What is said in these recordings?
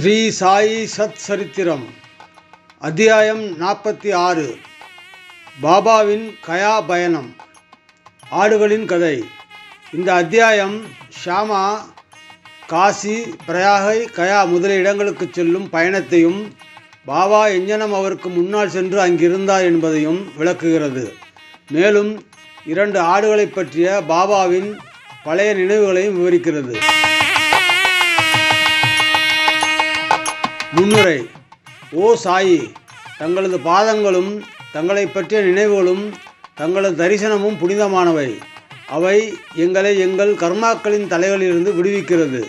ஸ்ரீ சாயி சத் சரித்திரம் அத்தியாயம் நாற்பத்தி ஆறு பாபாவின் கயா பயணம் ஆடுகளின் கதை. இந்த அத்தியாயம் ஷாமா காசி பிரயாகை கயா முதலிய இடங்களுக்கு செல்லும் பயணத்தையும் பாபா எஞ்ஞனம் அவருக்கு முன்னால் சென்று அங்கிருந்தார் என்பதையும் விளக்குகிறது. மேலும் இரண்டு ஆடுகளைப் பற்றிய பாபாவின் பழைய நினைவுகளையும் விவரிக்கிறது. முன்னுரை ஓ சாயி தங்களது பாதங்களும் தங்களை பற்றிய நினைவுகளும் தங்களது தரிசனமும் புனிதமானவை. அவை எங்களை எங்கள் கர்மாக்களின் தலைகளிலிருந்து விடுவிக்கிறது.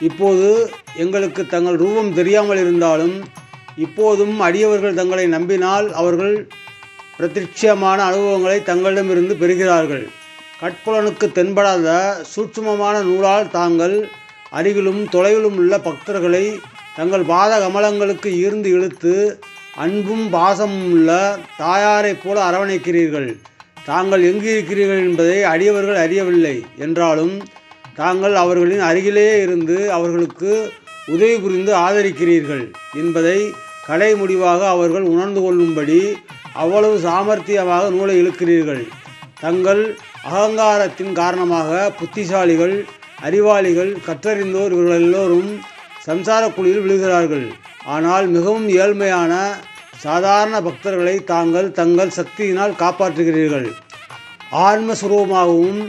இப்போது எங்களுக்கு தங்கள் ரூபம் தெரியாமல் இருந்தாலும் இப்போதும் அடியவர்கள் தங்களை நம்பினால் அவர்கள் பிரத்யட்சியமான அனுபவங்களை தங்களிடமிருந்து பெறுகிறார்கள். கட்புலனுக்கு தென்படாத சூட்சுமமான நூலால் தாங்கள் அருகிலும் தொலைவிலும் உள்ள பக்தர்களை தங்கள் பாத கமலங்களுக்கு ஈர்ந்து இழுத்து அன்பும் பாசமும் உள்ள தாயாரைப் போல அரவணைக்கிறீர்கள். தாங்கள் எங்கு இருக்கிறீர்கள் என்பதை அடியவர்கள் அறியவில்லை. என்றாலும் தாங்கள் அவர்களின் அருகிலேயே இருந்து அவர்களுக்கு உதவி புரிந்து ஆதரிக்கிறீர்கள் என்பதை கடை முடிவாக அவர்கள் உணர்ந்து கொள்ளும்படி அவ்வளவு சாமர்த்தியமாக நூலை இழுக்கிறீர்கள். தங்கள் அகங்காரத்தின் காரணமாக புத்திசாலிகள் அறிவாளிகள் கற்றறிந்தோர் இவர்கள் எல்லோரும் சம்சார குழியில் விழுகிறார்கள். ஆனால் மிகவும் ஏழ்மையான சாதாரண பக்தர்களை தாங்கள் தங்கள் சக்தியினால் காப்பாற்றுகிறீர்கள். ஆன்மஸ்வரூபமாகவும்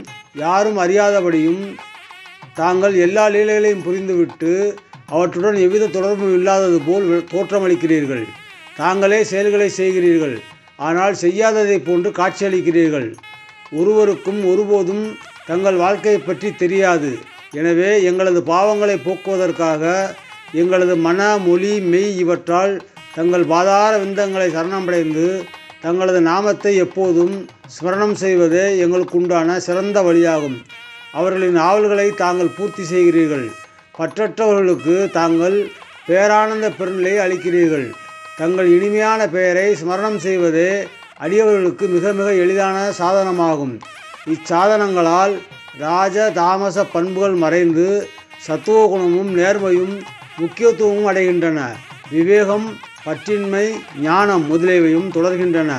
யாரும் அறியாதபடியும் தாங்கள் எல்லா லீலைகளையும் புரிந்துவிட்டு அவற்றுடன் எவ்வித தொடர்பும் இல்லாதது போல் தோற்றமளிக்கிறீர்கள். தாங்களே செயல்களை செய்கிறீர்கள். ஆனால் செய்யாததை போன்று காட்சியளிக்கிறீர்கள். ஒருவருக்கும் ஒருபோதும் தங்கள் வாழ்க்கையை பற்றி தெரியாது. எனவே எங்களது பாவங்களை போக்குவதற்காக எங்களது மன மொழி மெய் இவற்றால் தங்கள் பாதார விந்தங்களை சரணமடைந்து தங்களது நாமத்தை எப்போதும் ஸ்மரணம் செய்வதே எங்களுக்குண்டான சிறந்த வழியாகும். அவர்களின் ஆவல்களை தாங்கள் பூர்த்தி செய்கிறீர்கள். பற்றற்றவர்களுக்கு தாங்கள் பேரானந்த பெருநிலை அளிக்கிறீர்கள். தங்கள் இனிமையான பெயரை ஸ்மரணம் செய்வதே அடியவர்களுக்கு மிக மிக எளிதான சாதனமாகும். இச்சாதனங்களால் ராஜ தாமச பண்புகள் மறைந்து சத்துவ குணமும் நேர்மையும் முக்கியத்துவமும் அடைகின்றன. விவேகம் பற்றின்மை ஞானம் முதலியவையும் தொடர்கின்றன.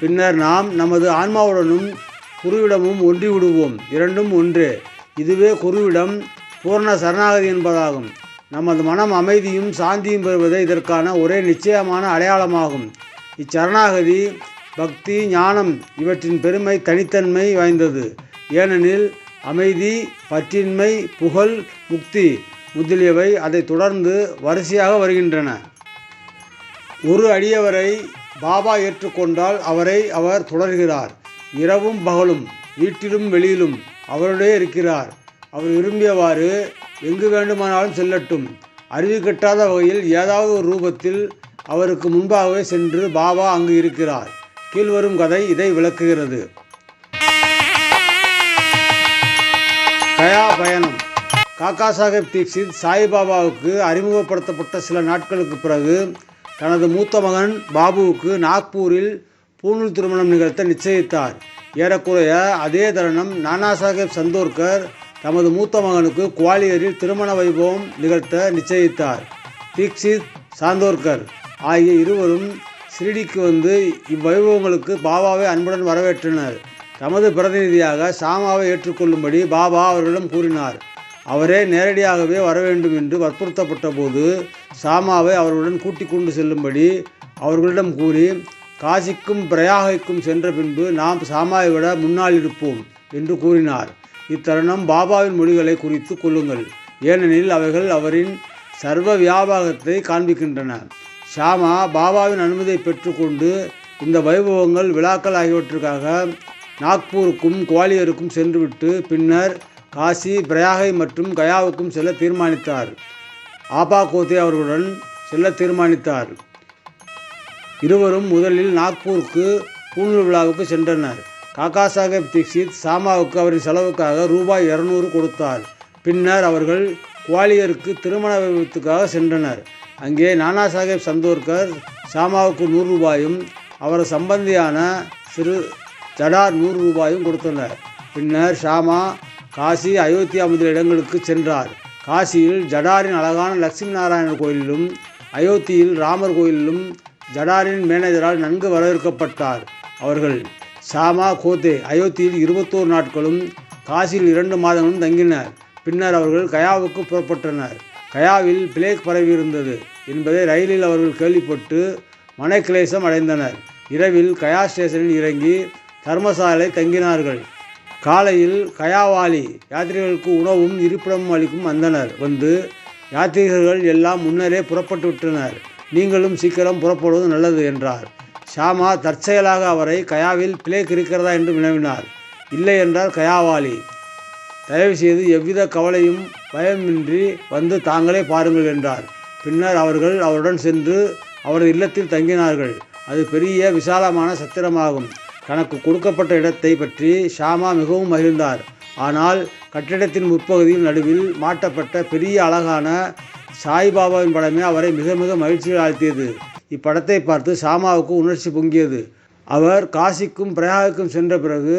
பின்னர் நாம் நமது ஆன்மாவுடனும் குருவிடமும் ஒன்றி விடுவோம் இரண்டும் ஒன்று. இதுவே குருவிடம் பூர்ண சரணாகதி என்பதாகும். நமது மனம் அமைதியும் சாந்தியும் பெறுவதே இதற்கான ஒரே நிச்சயமான அடையாளமாகும். இச்சரணாகதி பக்தி ஞானம் இவற்றின் பெருமை தனித்தன்மை வாய்ந்தது. ஏனெனில் அமைதி பற்றின்மை புகழ் முக்தி முதலியவை அதை தொடர்ந்து வரிசையாக வருகின்றன. ஒரு அடியவரை பாபா ஏற்றுக்கொண்டால் அவரை அவர் தொடர்கிறார். இரவும் பகலும் வீட்டிலும் வெளியிலும் அவருடைய இருக்கிறார். அவர் விரும்பியவாறு எங்கு வேண்டுமானாலும் செல்லட்டும். அறிவு கட்டாத வகையில் ஏதாவது ஒரு ரூபத்தில் அவருக்கு முன்பாகவே சென்று பாபா அங்கு இருக்கிறார். கீழ்வரும் கதை இதை விளக்குகிறது. கயா பயணம் காக்கா சாஹேப் தீக்ஷித் சாய்பாபாவுக்கு அறிமுகப்படுத்தப்பட்ட சில நாட்களுக்கு பிறகு தனது மூத்த மகன் பாபுவுக்கு நாக்பூரில் பூணூல் திருமணம் நிகழ்த்த நிச்சயித்தார். ஏறக்குறைய அதே தருணம் நானா சாஹேப் சந்தோர்கர் தமது மூத்த மகனுக்கு குவாலியரில் திருமண வைபவம் நிகழ்த்த நிச்சயித்தார். தீக்ஷித் சாந்தோர்கர் ஆகிய இருவரும் ஷிரடிக்கு வந்து இவ்வைபவங்களுக்கு பாபாவை அன்புடன் வரவேற்றனர். தமது பிரதிநிதியாக சாமாவை ஏற்றுக்கொள்ளும்படி பாபா அவர்களிடம் கூறினார். அவரே நேரடியாகவே வர வேண்டும் என்று வற்புறுத்தப்பட்ட போது சாமாவை அவர்களுடன் கூட்டிக் கொண்டு செல்லும்படி அவர்களிடம் கூறி காசிக்கும் பிரயாகைக்கும் சென்ற பின்பு நாம் சாமாவை விட முன்னால் இருப்போம் என்று கூறினார். இத்தருணம் பாபாவின் மொழிகளை குறித்து கொள்ளுங்கள். ஏனெனில் அவைகள் அவரின் சர்வ வியாபாரத்தை காண்பிக்கின்றன. ஷாமா பாபாவின் அனுமதியை பெற்றுக்கொண்டு இந்த வைபவங்கள் விழாக்கள் ஆகியவற்றுக்காக நாக்பூருக்கும் குவாலியருக்கும் சென்றுவிட்டு பின்னர் காசி பிரயாகை மற்றும் கயாவுக்கும் செல்ல தீர்மானித்தார். ஆபா கோத்தே அவர்களுடன் செல்ல தீர்மானித்தார். இருவரும் முதலில் நாக்பூருக்கு பூணூல் விழாவுக்கு சென்றனர். காக்கா சாஹேப் தீக்ஷித் சாமாவுக்கு அவரின் செலவுக்காக ரூபாய் இருநூறு கொடுத்தார். பின்னர் அவர்கள் குவாலியருக்கு திருமண விபத்துக்காக சென்றனர். அங்கே நானா சாஹேப் சந்தோர்கர் சாமாவுக்கு நூறு ரூபாயும் அவரது சம்பந்தியான சிறு ஜடார் நூறு ரூபாயும் கொடுத்தனர் பின்னர் ஷாமா காசி அயோத்தியா முதலிய இடங்களுக்கு சென்றார். காசியில் ஜடாரின் அழகான லட்சுமி நாராயணர் கோயிலிலும் அயோத்தியில் ராமர் கோயிலிலும் ஜடாரின் மேனேஜரால் நன்கு வரவேற்கப்பட்டார் அவர்கள். ஷாமா கோத்தே அயோத்தியில் இருபத்தோரு நாட்களும் காசியில் இரண்டு மாதங்களும் தங்கினர். பின்னர் அவர்கள் கயாவுக்கு புறப்பட்டனர். கயாவில் பிளேக் பரவியிருந்தது என்பதை ரயிலில் அவர்கள் கேள்விப்பட்டு மனக்கிளேசம் அடைந்தனர். இரவில் கயா ஸ்டேஷனில் இறங்கி தர்மசாலை தங்கினார்கள். காலையில் கயாவாலி யாத்ரீகர்களுக்கு உணவும் இருப்பிடமும் அளிக்கும் வந்தனர் வந்து யாத்ரிகர்கள் எல்லாம் முன்னரே புறப்பட்டு விட்டனர் நீங்களும் சீக்கிரம் புறப்படுவது நல்லது என்றார். ஷாமா தற்செயலாக அவரை கயாவில் பிளேக் இருக்கிறதா என்று வினவினார். இல்லை என்றார் கயாவாலி. தயவு செய்து எவ்வித கவலையும் பயமின்றி வந்து தாங்களே பாருங்கள் என்றார். பின்னர் அவர்கள் அவருடன் சென்று அவரது இல்லத்தில் தங்கினார்கள். அது பெரிய விசாலமான சத்திரமாகும். தனக்கு கொடுக்கப்பட்ட இடத்தை பற்றி ஷாமா மிகவும் மகிழ்ந்தார். ஆனால் கட்டிடத்தின் முற்பகுதியில் நடுவில் மாட்டப்பட்ட பெரிய அழகான சாய்பாபாவின் படமே அவரை மிக மிக மகிழ்ச்சியில் ஆழ்த்தியது. இப்படத்தை பார்த்து ஷாமாவுக்கு உணர்ச்சி பொங்கியது. அவர் காசிக்கும் பிரயாகுக்கும் சென்ற பிறகு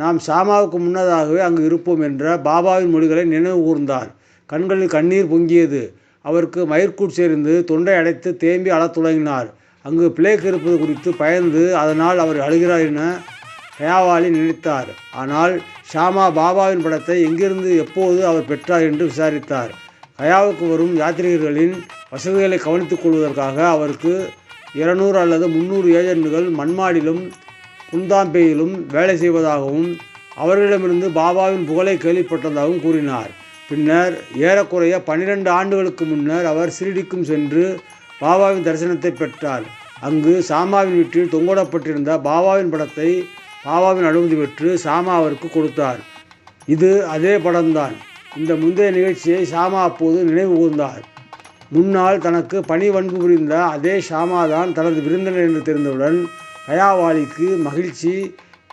நாம் ஷாமாவுக்கு முன்னதாகவே அங்கு இருப்போம் என்ற பாபாவின் மொழிகளை நினைவு கூர்ந்தார். கண்களில் கண்ணீர் பொங்கியது. அவருக்கு மயிர்கூட் சேர்ந்து தொண்டை அடைத்து தேம்பி அழத் தொடங்கினார். அங்கு பிளேக் இருப்பது குறித்து பயந்து அதனால் அவர் அழுகிறார் என கயாவாலி நினைத்தார். ஆனால் ஷாமா பாபாவின் படத்தை எங்கிருந்து எப்போது அவர் பெற்றார் என்று விசாரித்தார். கயாவுக்கு வரும் யாத்ரீகர்களின் வசதிகளை கவனித்துக் கொள்வதற்காக அவருக்கு இருநூறு அல்லது முந்நூறு ஏஜென்ட்டுகள் மண்மாடிலும் குந்தாம்பேயிலும் வேலை செய்வதாகவும் அவர்களிடமிருந்து பாபாவின் புகழை கேள்விப்பட்டதாகவும் கூறினார். பின்னர் ஏறக்குறைய பன்னிரண்டு ஆண்டுகளுக்கு முன்னர் அவர் சிரிடிக்கும் சென்று பாபாவின் தரிசனத்தை பெற்றார் அங்கு சாமாவின் வீட்டில் தொங்கோடப்பட்டிருந்த பாபாவின் படத்தை பாபாவின் அனுமதி பெற்று சாமா அவருக்கு கொடுத்தார். இது அதே படம்தான். இந்த முந்தைய நிகழ்ச்சியை ஷாமா அப்போது நினைவு கூர்ந்தார். முன்னால் தனக்கு பணி வன்பு புரிந்த அதே ஷாமா தான் தனது விருந்தினர் என்று தெரிந்தவுடன் கயாவாளிக்கு மகிழ்ச்சி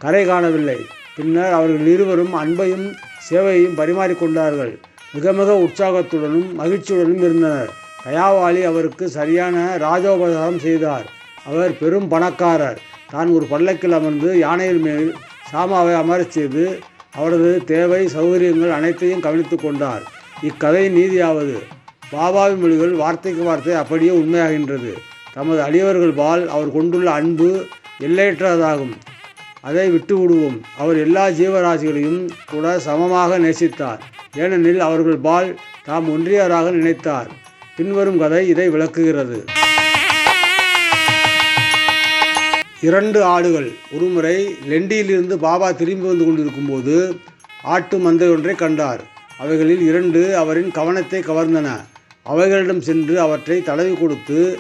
கரை காணவில்லை. பின்னர் அவர்கள் இருவரும் அன்பையும் சேவையையும் பரிமாறிக்கொண்டார்கள் மிக மிக உற்சாகத்துடனும் மகிழ்ச்சியுடனும் இருந்தனர். கயாவாலி அவருக்கு சரியான ராஜோபசாரம் செய்தார். அவர் பெரும் பணக்காரர். தான் ஒரு பல்லக்கில் அமர்ந்து யானையின் மேல் சாமாவை அமரச் செய்து அவரது தேவை சௌகரியங்கள் அனைத்தையும் கவனித்து கொண்டார். இக்கதையின் நீதியாவது. பாபாவின் மொழிகள் வார்த்தைக்கு வார்த்தை அப்படியே உண்மையாகின்றது. தமது அடியவர்கள் பால் அவர் கொண்டுள்ள அன்பு எல்லையற்றதாகும். அதை விட்டு விடுவோம் அவர் எல்லா ஜீவராசிகளையும் கூட சமமாக நேசித்தார். ஏனெனில் அவர்கள் பால் தாம் ஒன்றியராக நினைத்தார். பின்வரும் கதை இதை விளக்குகிறது. இரண்டு ஆடுகள். ஒருமுறை லெண்டியிலிருந்து பாபா திரும்பி வந்து கொண்டிருக்கும்போது ஆட்டு மந்தை ஒன்றை கண்டார். அவைகளில் இரண்டு அவரின் கவனத்தை கவர்ந்தன. அவைகளிடம் சென்று அவற்றை தடவி கொடுத்து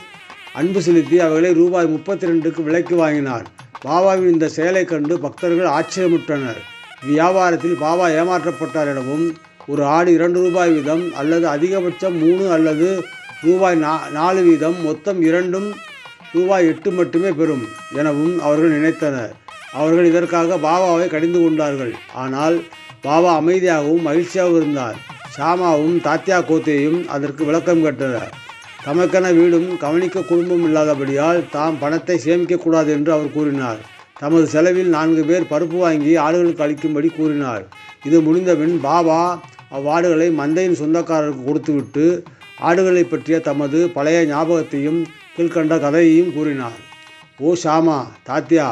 அன்பு செலுத்தி அவைகளை ரூபாய் முப்பத்தி ரெண்டுக்கு விலைக்கு வாங்கினார். பாபாவின் இந்த செயலை கண்டு பக்தர்கள் ஆச்சரியமுற்றனர். வியாபாரத்தில் பாபா ஏமாற்றப்பட்டார் எனவும் ஒரு ஆடு இரண்டு ரூபாய் வீதம் அல்லது அதிகபட்சம் மூணு அல்லது ரூபாய் நா நாலு வீதம் மொத்தம் இரண்டும் ரூபாய் எட்டு மட்டுமே பெறும் எனவும் அவர்கள் நினைத்தனர். அவர்கள் இதற்காக பாபாவை கடிந்து கொண்டார்கள். ஆனால் பாபா அமைதியாகவும் மகிழ்ச்சியாகவும் இருந்தார். ஷாமாவும் தாத்தியா கோத்தேயும் அதற்கு விளக்கம் கேட்டனர். தமக்கென வீடும் கவனிக்க குடும்பம் இல்லாதபடியால் தாம் பணத்தை சேமிக்கக்கூடாது என்று அவர் கூறினார். தமது செலவில் நான்கு பேர் பருப்பு வாங்கி ஆடுகளுக்கு அளிக்கும்படி கூறினார். இது முடிந்தபின் பாபா அவ்வாடுகளை மந்தையின் சொந்தக்காரருக்கு கொடுத்துவிட்டு ஆடுகளை பற்றிய தமது பழைய ஞாபகத்தையும் கீழ்கண்ட கதையையும் கூறினார். ஓ ஷாமா தாத்தியா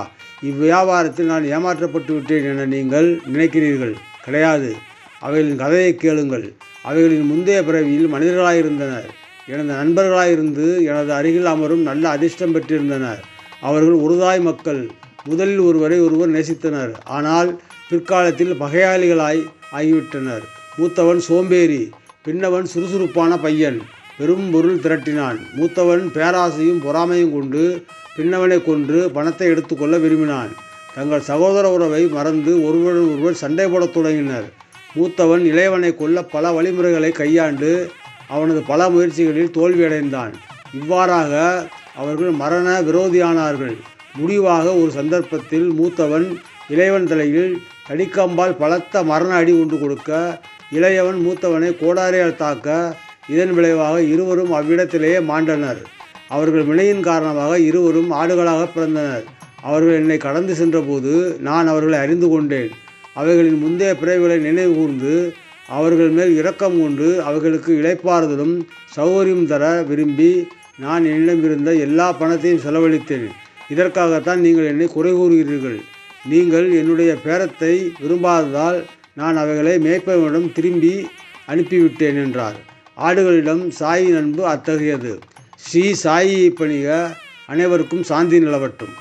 இவ்வியாபாரத்தில் நான் ஏமாற்றப்பட்டு விட்டேன் என நீங்கள் நினைக்கிறீர்கள். கிடையாது. அவைகளின் கதையை கேளுங்கள். அவைகளின் முந்தைய பிறவியில் மனிதர்களாயிருந்தனர். எனது நண்பர்களாயிருந்து எனது அருகில் அமரும் நல்ல அதிர்ஷ்டம் பெற்றிருந்தனர். அவர்கள் உருதாய் மக்கள். முதலில் ஒருவரை ஒருவர் நேசித்தனர். ஆனால் பிற்காலத்தில் பகையாளிகளாய் ஆகிவிட்டனர். மூத்தவன் சோம்பேறி பின்னவன் சுறுசுறுப்பான பையன். பெரும் பொருள் திரட்டினான். மூத்தவன் பேராசையும் பொறாமையும் கொண்டு பின்னவனை கொன்று பணத்தை எடுத்துக்கொள்ள விரும்பினான். தங்கள் சகோதர உறவை மறந்து ஒருவருடன் ஒருவர் சண்டை போடத் தொடங்கினர். மூத்தவன் இளையவனை கொல்ல பல வழிமுறைகளை கையாண்டு அவனது பல முயற்சிகளில் தோல்வியடைந்தான். இவ்வாறாக அவர்கள் மரண விரோதியானார்கள். முடிவாக ஒரு சந்தர்ப்பத்தில் மூத்தவன் இளையவன் தலையில் தடிக்கம்பால் பலத்த மரண அடி ஒன்று கொடுக்க இளையவன் மூத்தவனை கோடாரியால் தாக்க இதன் விளைவாக இருவரும் அவ்விடத்திலேயே மாண்டனர். அவர்கள் வினையின் காரணமாக இருவரும் ஆடுகளாக பிறந்தனர். அவர்கள் என்னை கடந்து சென்றபோது நான் அவர்களை அறிந்து கொண்டேன். அவைகளின் முந்தைய பிறவிகளை நினைவு கூர்ந்து அவர்கள் மேல் இரக்கம் கொண்டு அவர்களுக்கு இழைப்பாறுதலும் சௌகரியம் தர விரும்பி நான் என்னிடமிருந்த எல்லா பணத்தையும் செலவழித்தேன். இதற்காகத்தான் நீங்கள் என்னை குறை கூறுகிறீர்கள். நீங்கள் என்னுடைய பேரத்தை விரும்பாததால் நான் அவைகளை மேய்ப்பவனிடம் திரும்பி அனுப்பிவிட்டேன் என்றார். ஆடுகளிடம் சாயின் அன்பு அத்தகையது. ஸ்ரீ சாயியை பணிக அனைவருக்கும் சாந்தி நிலவட்டும்.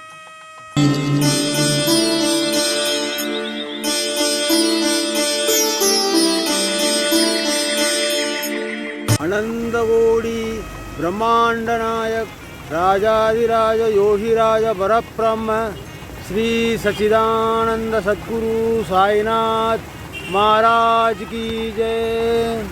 அனந்தகோடி பிரம்மாண்ட நாயக் ராஜாதிராஜ யோகிராஜ பரபிரம்ம ஸ்ரீ சச்சிதானந்த சத்குரு சாய்நாத். महाराज की जय।